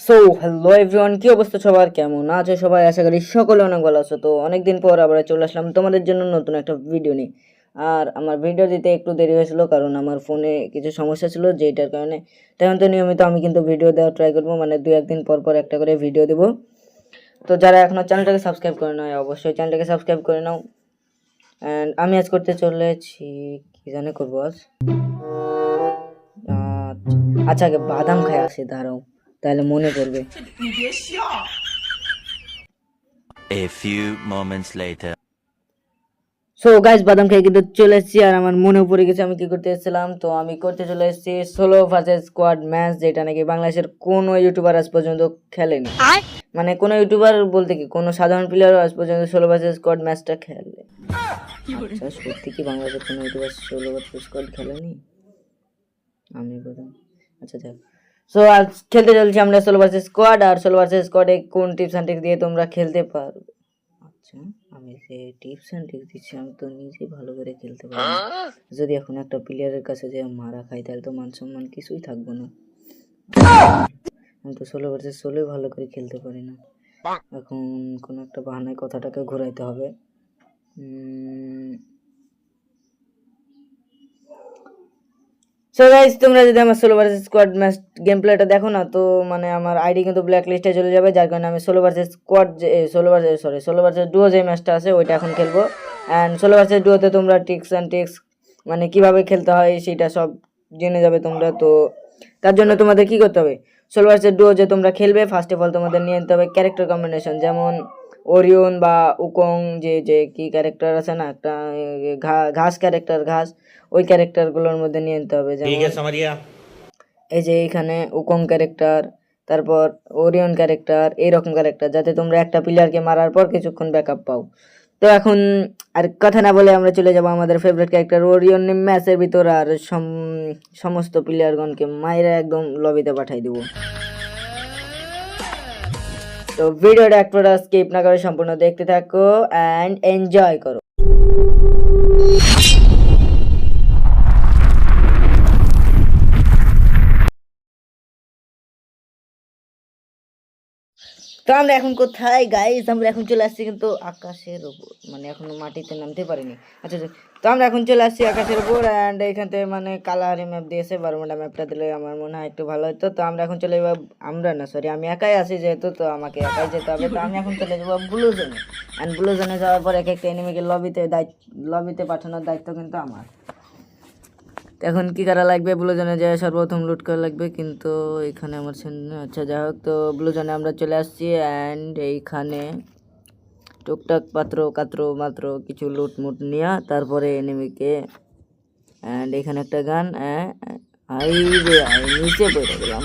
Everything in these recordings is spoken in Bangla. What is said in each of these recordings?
সো হ্যালো এভরিওয়ান কি অবস্থা সবার? কেমন আছে সবাই? আশা করি সকলে অনেক ভালো আছো। তো অনেকদিন পর আবার চলে আসলাম তোমাদের জন্য নতুন একটা ভিডিও নিয়ে। আর আমার ভিডিও দিতে একটু দেরি হয়েছিল কারণ আমার ফোনে কিছু সমস্যা ছিল যেটার কারণে তেমন তো নিয়মিত আমি কিন্তু ভিডিও দেওয়ার ট্রাই করব মানে দু একদিন পর পর একটা করে ভিডিও দেবো। তো যারা এখনও চ্যানেলটাকে সাবস্ক্রাইব করে নাও অবশ্যই চ্যানেলটাকে সাবস্ক্রাইব করে নাও। অ্যান্ড আমি আজ করতে চলেছি, কি জানে করব আজ? আচ্ছা আচ্ছা আগে বাদাম খাই আসি দাঁড়াও তাহলে মনে পড়বে। A few moments later. So guys বাদাম খেয়ে কিন্তু চলে এসেছি আর আমার মনে পড়ে গেছে আমি কি করতে এসেছিলাম। তো আমি করতে চলে এসেছি সোলো ভার্সেস স্কোয়াড ম্যাচ যেটা নাকি বাংলাদেশের কোনো ইউটিউবার আজ পর্যন্ত খেলেনি। মানে কোনো ইউটিউবার বলতে কি কোনো সাধারণ প্লেয়ারও আজ পর্যন্ত সোলো ভার্সেস স্কোয়াড ম্যাচটা খেলে। আচ্ছা সত্যি কি বাংলাদেশের কোনো ইউটিউবার সোলো ভার্সেস স্কোয়াড খেলেনি? আমি বললাম আচ্ছা যাক সো আজ খেলতে চলছি আমরা সোলো ভার্সেস স্কোয়াড আর সোলো ভার্সেস স্কোয়াডে কোন টিপস অ্যান্ড দিয়ে তোমরা খেলতে পারবে? আচ্ছা আমি যে টিপস অ্যান্ড ট্রিক্স দিচ্ছি, আমি তো নিজেই ভালো করে খেলতে পারি। যদি এখন একটা প্লেয়ারের কাছে যে মারা খাই, তাহলে তো মান সম্মান কিছুই থাকবে না। আমি তো ষোলো ভার্সেস ষোলোই ভালো করে খেলতে পারি না। এখন কোনো একটা বাহানায় কথাটাকে ঘুরাইতে হবে। সো গাইস তোমরা যদি আমার ষোলো ভার্সেস স্কোয়াড ম্যাচ গেম প্লেটা দেখো না, তো মানে আমার আইডি কিন্তু ব্ল্যাক লিস্টে চলে যাবে, যার কারণে আমি ষোলো ভার্সেস স্কোয়াড যে solo versus sorry solo versus duo যে ম্যাচটা আছে, ওইটা এখন খেলব। অ্যান্ড ষোলো ভার্সেস ডুয়োতে তোমরা টিক্স অ্যান্ড টিক্স মানে কীভাবে খেলতে হয়, সেটা সব জেনে যাবে তোমরা, তো তার জন্য তোমাদের কি করতে হবে? ষোলো ভার্সেস ডুও যে তোমরা খেলবে ফার্স্ট অফ অল তোমাদের নিয়ে নিতে হবে ক্যারেক্টার কম্বিনেশন যেমন ওরিয়ন বা উকং যে যে কি ক্যারেক্টার আছে না একটা ঘাস ক্যারেক্টার ঘাস ওই ক্যারেক্টারগুলোর মধ্যে নিয়ে নিতে হবে। যেমন এই যে এখানে উকং ক্যারেক্টার তারপর ওরিয়ন ক্যারেক্টার এইরকম ক্যারেক্টার যাতে তোমরা একটা প্লেয়ারকে মারার পর কিছুক্ষণ ব্যাকআপ পাও। তো এখন আর কথা না বলে আমরা চলে যাব আমাদের ফেভারিট ক্যারেক্টার ওরিয়ন ম্যাচের ভিতর আর সম- সমস্ত প্লেয়ারগণকে মাইরা একদম লবিতে পাঠাই দেবো। তো ভিডিওটা একটু স্কিপ না করে সম্পূর্ণ দেখতে থাকো অ্যান্ড এনজয় করো। তো আমরা এখন কোথায়? গাইস আমরা এখন চলে আসছি কিন্তু আকাশের ওপর মানে এখনও মাটিতে নামতে পারিনি। আচ্ছা আচ্ছা। তো আমরা এখন চলে আসছি আকাশের উপর অ্যান্ড এখান থেকে মানে কালাহারি ম্যাপ দিয়েছে বারোমাটা ম্যাপটা দিলে আমার মনে হয় একটু ভালো হতো। তো আমরা এখন চলে যাব, আমরা না সরি আমি একাই আছি যেহেতু, তো আমাকে একাই যেতে হবে। তো আমি এখন চলে যাব ব্লু জোনে অ্যান্ড ব্লু জোনে যাওয়ার পর এক একটা এনিমিকে লবিতে দায়িত্ব লবিতে পাঠানোর দায়িত্ব কিন্তু আমার। এখন কি করা লাগবে? ব্লুজনে যায় সর্বপ্রথম লুট করা লাগবে, কিন্তু এখানে আমার আচ্ছা যাই হোক, তো ব্লুজনে আমরা চলে আসছি অ্যান্ড এইখানে টুকটাক পাত্র, কাত্র, মাত্র কিছু লুট মুট নিয়ে, তারপরে এনিমিকে অ্যান্ড এখানে একটা গান আই নিচে পড়ে গেলাম।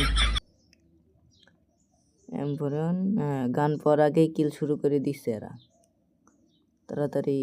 এমফোরন হ্যাঁ গান পর আগেই কিল শুরু করে দিচ্ছে এরা। তাড়াতাড়ি।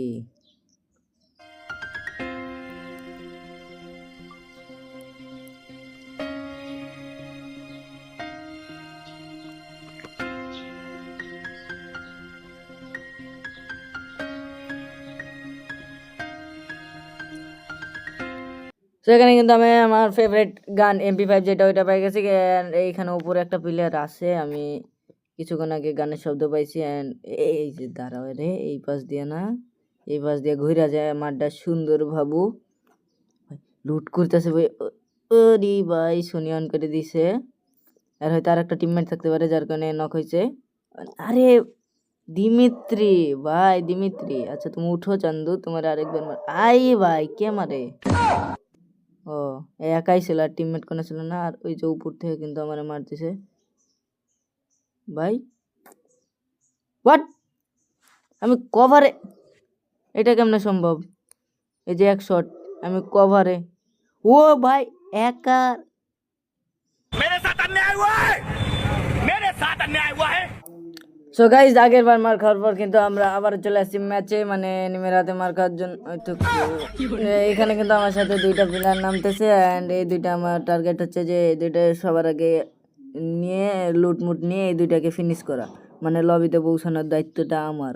তো এখানে কিন্তু আমি আমার ফেভারিট গান এমপি ফাইভ যেটা, ওইটা পাই গেছি and এইখানে উপরে একটা প্লেয়ার আছে, আমি কিছুক্ষণ আগে গানের শব্দ পাইছি অ্যান্ড এই যে, দাঁড়াও রে, এই পাশ দিয়ে না, এই পাশ দিয়ে ঘুরা যায় মাঠটা সুন্দর ভাবু। লুট করতেছে ওরি ভাই শুনি অন করে দিছে। আর হয়তো আর একটা টিমমেট থাকতে পারে, যার কারণে নক হয়েছে আরে, দিমিত্রি, ভাই, দিমিত্রি আচ্ছা তুমি উঠো চান্দু, তোমার আরেকবার আই ভাই, কে মারে? ও এ একাই ছিল আর টিমমেট কোনো ছিল না আর ওই যে উপর থেকে কিন্তু আমার মারতেছে। ভাই হোয়াট আমি কভারে এটা কেমনে সম্ভব? এই যে এক শট আমি কভারে ও ভাই একা সো গাইজ আগের বার মার খাওয়ার পর কিন্তু আমরা আবার চলে আসছি ম্যাচে মানে নিমের হাতে মার খাওয়ার জন্য এখানে কিন্তু আমার সাথে দুইটা প্লেয়ার নামতেছে অ্যান্ড এই দুইটা আমার টার্গেট হচ্ছে যে এই দুইটা সবার আগে নিয়ে, লুটমুট নিয়ে এই দুইটাকে ফিনিশ করা। মানে লবিতে পৌঁছানোর দায়িত্বটা আমার।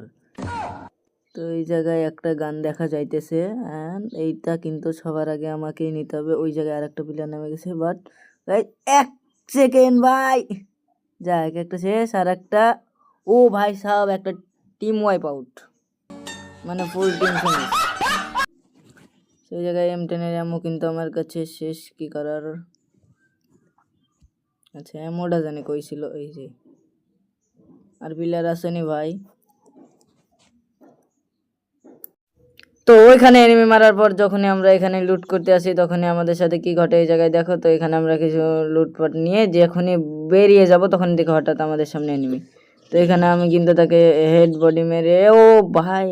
তো এই জায়গায় একটা গান দেখা যাইতেছে অ্যান্ড এইটা কিন্তু সবার আগে আমাকেই নিতে হবে। ওই জায়গায় আর একটা প্লেয়ার নেমে গেছে বাট এক সেকেন্ড ভাই। যাক, একটা শেষ আর একটা ও ভাই সাহেব, একটা টিম ওয়াইপ আউট মানে ফুল টিম ফিনিশ সেই জায়গায় এম টেনের অ্যামো কিন্তু আমার কাছে শেষ, কি করার? আচ্ছা অ্যামোটা জানি কই ছিল, এই যে। আর পিলার আসেনি ভাই। তো ওইখানে এনিমি মারার পর যখনই আমরা এখানে লুট করতে আসি, তখনই আমাদের সাথে কি ঘটে এই জায়গায় দেখো, তো এখানে আমরা কিছু লুটপাট নিয়ে যখনই বেরিয়ে যাব, তখন দেখো হঠাৎ আমাদের সামনে এনিমি তো এখানে আমি কিন্তু তাকে হেড বডি মেরে, ও ভাই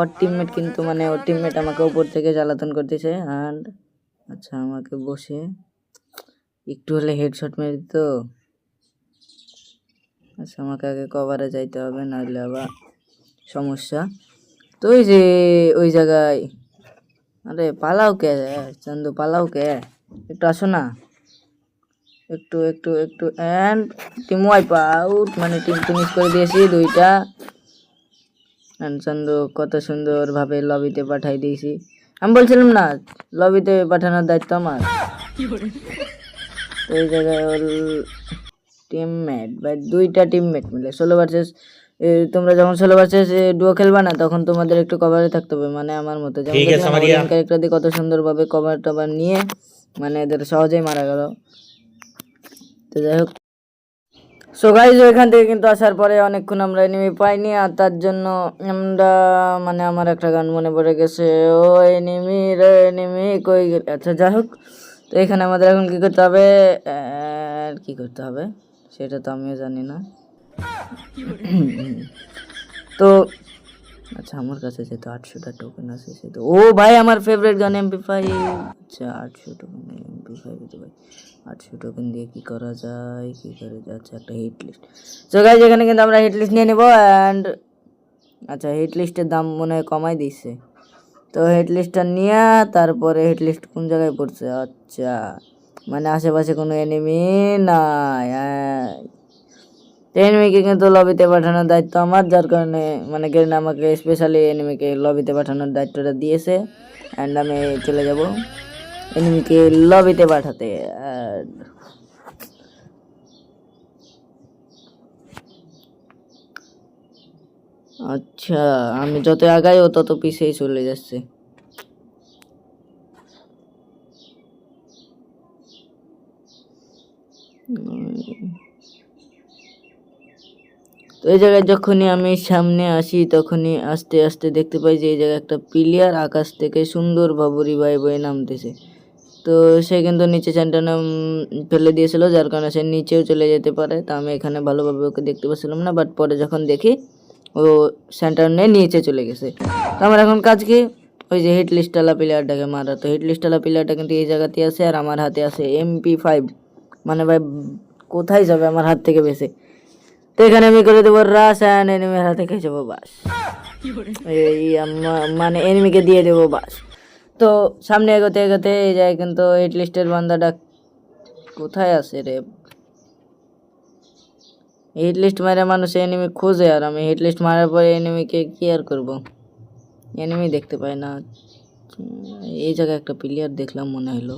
ওর টিমমেট কিন্তু মানে ওর টিমমেট আমাকে উপর থেকে জ্বালাতন করতেছে অ্যান্ড আচ্ছা আমাকে বসে একটু হলে হেডশট মেরে দিত। আচ্ছা আমাকে আগে কভারে যাইতে হবে, নাহলে আবার সমস্যা। তো ওই যে ওই জায়গায়, আরে পালাও কে? চন্দু, পালাও কে? একটু আসো না। একটু একটু একটু অ্যান্ড টিম ওয়াইপ আউট মানে টিম ফিনিশ করে দিয়েছি দুইটা। অ্যান্ড চন্দু কত সুন্দরভাবে লবিতে পাঠাই দিয়েছি। আমি বলছিলাম না লবিতে পাঠানোর দায়িত্ব আমার। তো এই জায়গায় ওর টিমমেট বা দুইটা টিমমেট মিলে। ষোলো ভার্সেস তোমরা যখন ষোলো ভার্সেস ডুয়ো খেলবা না তখন তোমাদের একটু কভারে থাকতে হবে। মানে আমার মতো যেমন ক্যারেক্টার দিয়ে কত সুন্দরভাবে কভার টভার নিয়ে মানে এদের সহজেই মারা গেল। তো যাই হোক। সো গাইজ ওইখান থেকে কিন্তু আসার পরে অনেকক্ষণ আমরা এনিমি পাইনি আর তার জন্য আমরা মানে আমার একটা গান মনে পড়ে গেছে। ও এনিমি রে এনিমি কই আচ্ছা যাই হোক। তো এখানে আমাদের এখন কি করতে হবে? কি করতে হবে? সেটা তো আমিও জানি না। তো আচ্ছা আমার কাছে যেহেতু আটশোটা টোকেন আছে সেহেতু ও ভাই, আমার ফেভারিট গান এমপি ফাইভ আচ্ছা আটশো টোকেন এমপি ফাইভ ভাই আটশো টোকেন দিয়ে কি করা যায়, কি করা যায় আচ্ছা একটা হিট লিস্ট সো গাইজ এখানে কিন্তু আমরা হিট লিস্ট নিয়ে নেব অ্যান্ড আচ্ছা হিট লিস্টের দাম মনে হয় কমাই দিচ্ছে তো হিট লিস্টটা নিয়ে, তারপরে হিট লিস্ট কোন জায়গায় পড়ছে? আচ্ছা মানে আশেপাশে কোনো এনিমি নাই এনিমিকে কিন্তু লবিতে পাঠানোর দায়িত্ব আমার, যার কারণে মানে গেরিন আমাকে স্পেশালি এনিমিকে লবিতে পাঠানোর দায়িত্বটা দিয়েছে অ্যান্ড আমি চলে যাব এনিমিকে লবিতে পাঠাতে। আচ্ছা আমি যত আগাই ও তত পিছিয়েই চলে যাচ্ছে। এই জায়গায় যখনই আমি সামনে আসি, তখনই আস্তে আস্তে দেখতে পাই যে এই জায়গায় একটা প্লেয়ার আকাশ থেকে সুন্দর বাবুরি বাই বয়ে নামতেছে। তো সে কিন্তু নিচে চ্যান্টানে ফেলে দিয়েছিল, যার কারণে সে নিচেও চলে যেতে পারে। তা আমি এখানে ভালোভাবে ওকে দেখতে পাচ্ছিলাম না বাট পরে যখন দেখি, ও সেন্টারনে নিচে চলে গেছে। তো আমার এখন কাজ কি? ওই যে হিট লিস্টালা প্লেয়ারটাকে মারা। তো হিট লিস্টালা প্লেয়ারটা কিন্তু এই জায়গাতে আছে আর আমার হাতে আছে এমপি ফাইভ মানে ভাই, কোথায় যাবে আমার হাত থেকে বেশি তো এখানে আমি করে দেবো রাস অ্যান্ড এনিমির হাতে খেয়ে যাব বাস। এই মানে এনিমিকে দিয়ে দেবো বাস। তো সামনে এগোতে এগোতে এই যায় কিন্তু হিট লিস্টের বান্দাটা কোথায় আছে রে? হিট লিস্ট মারে মানুষ এনিমি খোঁজে আর আমি হিট লিস্ট মারার পরে এনিমিকে কি আর করব? এনিমি দেখতে পাই না। এই জায়গায় একটা প্লেয়ার দেখলাম মনে হলো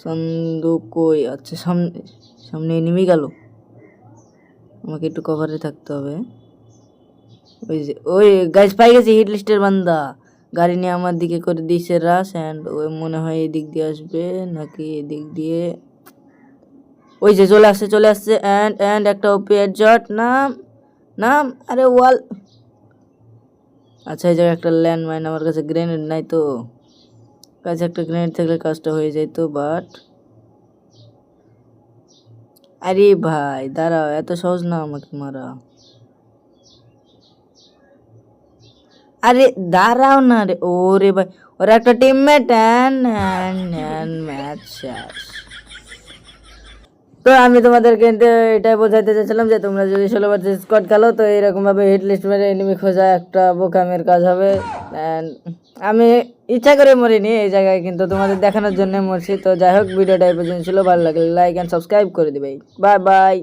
সন্দু কই আচ্ছা সামনে সামনে এনিমি গেল। আমাকে একটু কভারে থাকতে হবে। ওই যে, ওই গাছ পাই গেছি হিট লিস্টের বান্দা। গাড়ি নিয়ে আমার দিকে করে দিয়েছে রাস অ্যান্ড ওই মনে হয় এদিক দিয়ে আসবে নাকি এদিক দিয়ে। ওই যে চলে আসছে চলে আসছে অ্যান্ড অ্যান্ড একটা ওপি জট নাম নাম, আরে ওয়াল আচ্ছা এই জায়গায় একটা ল্যান্ডমাইন আমার কাছে গ্রেনেড নাই তো। কাছে একটা গ্রেনেড থাকলে কাজটা হয়ে যেত বাট আরে ভাই, দাঁড়াও, এত সহজ না আমাকে মারা। আরে দাঁড়াও না রে, ওরে ভাই, ওরা একটা টিমমেট অ্যান্ড অ্যান্ড ম্যাচ শেষ তো আমি তোমাদেরকে এটাই বোঝাইতে চাইছিলাম যে তোমরা যদি ষোলো বার স্কট খেলো, তো এরকমভাবে হিট লিস্ট মেরে এনিমি খোঁজা একটা বোকামের কাজ হবে। অ্যান্ড আমি ইচ্ছা করে মরিনি এই জায়গায়, কিন্তু তোমাদের দেখানোর জন্য মরছি। তো যাই হোক, ভিডিওটা এই পর্যন্ত ছিল। ভালো লাগলে লাইক অ্যান্ড সাবস্ক্রাইব করে দিবে বাই বাই